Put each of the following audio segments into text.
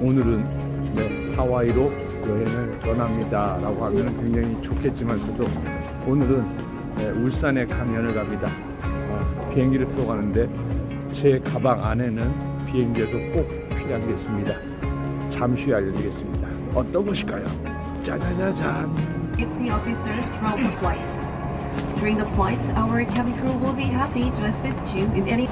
오늘은 네, 하와이로 여행을 떠납니다. 라고 하면 굉장히 좋겠지만서도 오늘은 네, 울산에 강연을 갑니다. 어, 비행기를 타고 가는데 제 가방 안에는 비행기에서 꼭 필요한 게 있습니다. 잠시 후에 알려드리겠습니다. 어떤 것일까요? 짜자자잔. Safety officers throughout the flight. During the flight, our cabin crew will be happy to assist you in any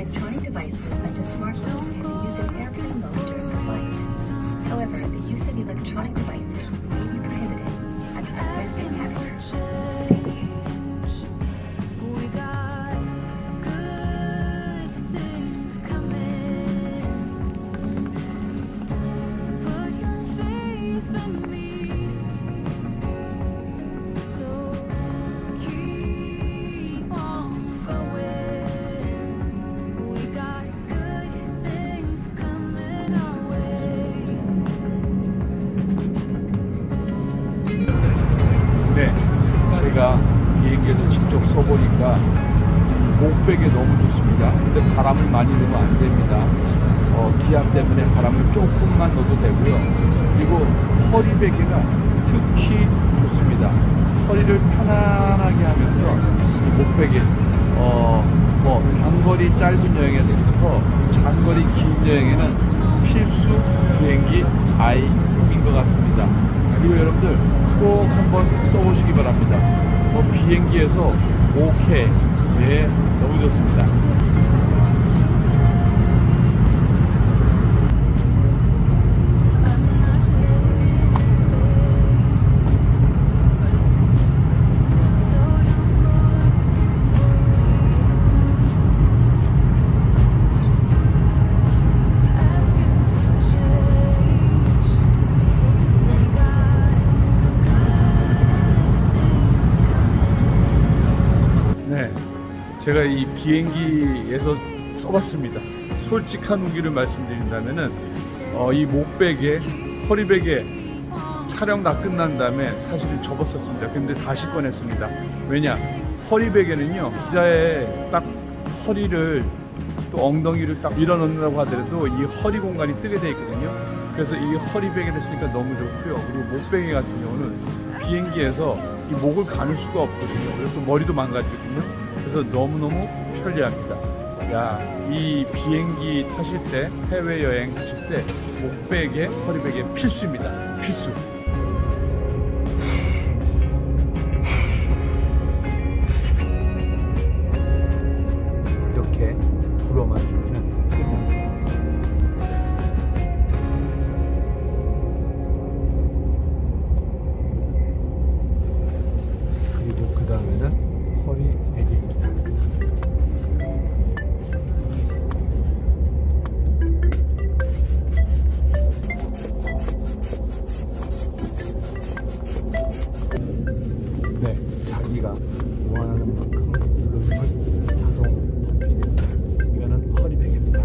Electronic devices such as smartphones used in airplane mode during flight. However, the use of electronic devices 제가 비행기에서 직접 써보니까 목베개 너무 좋습니다. 근데 바람을 많이 넣으면 안 됩니다. 어, 기압 때문에 바람을 조금만 넣어도 되고요. 그리고 허리 베개가 특히 좋습니다. 허리를 편안하게 하면서 이 목베개, 어, 뭐 단거리 짧은 여행에서부터 장거리 긴 여행에는 필수 비행기 아이인 것 같습니다. 그리고 여러분들 꼭 한번 써보시기 바랍니다. 뭐 비행기에서 오케이, 네, 너무 좋습니다. 제가 이 비행기에서 써봤습니다. 솔직한 후기를 말씀드린다면은 어, 이 목베개, 허리베개 촬영 다 끝난 다음에 사실 접었었습니다. 근데 다시 꺼냈습니다. 왜냐? 허리베개는요, 기자의 딱 허리를 또 엉덩이를 딱 밀어넣는다고 하더라도 이 허리 공간이 뜨게 되어 있거든요. 그래서 이 허리베개를 쓰니까 너무 좋고요. 그리고 목베개 같은 경우는 비행기에서 이 목을 가눌 수가 없거든요. 그래서 머리도 망가지거든요. 그래서 너무너무 편리합니다. 야, 이 비행기 타실 때, 해외여행 하실 때, 목베개, 허리베개 필수입니다. 필수. 원하는 만큼 누르면 자동 됩니다. 이거는 허리 베개입니다.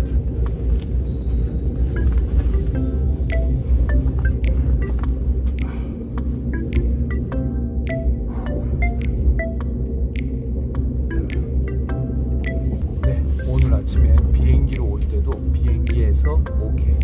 네, 오늘 아침에 비행기로 올 때도 비행기에서 오케이,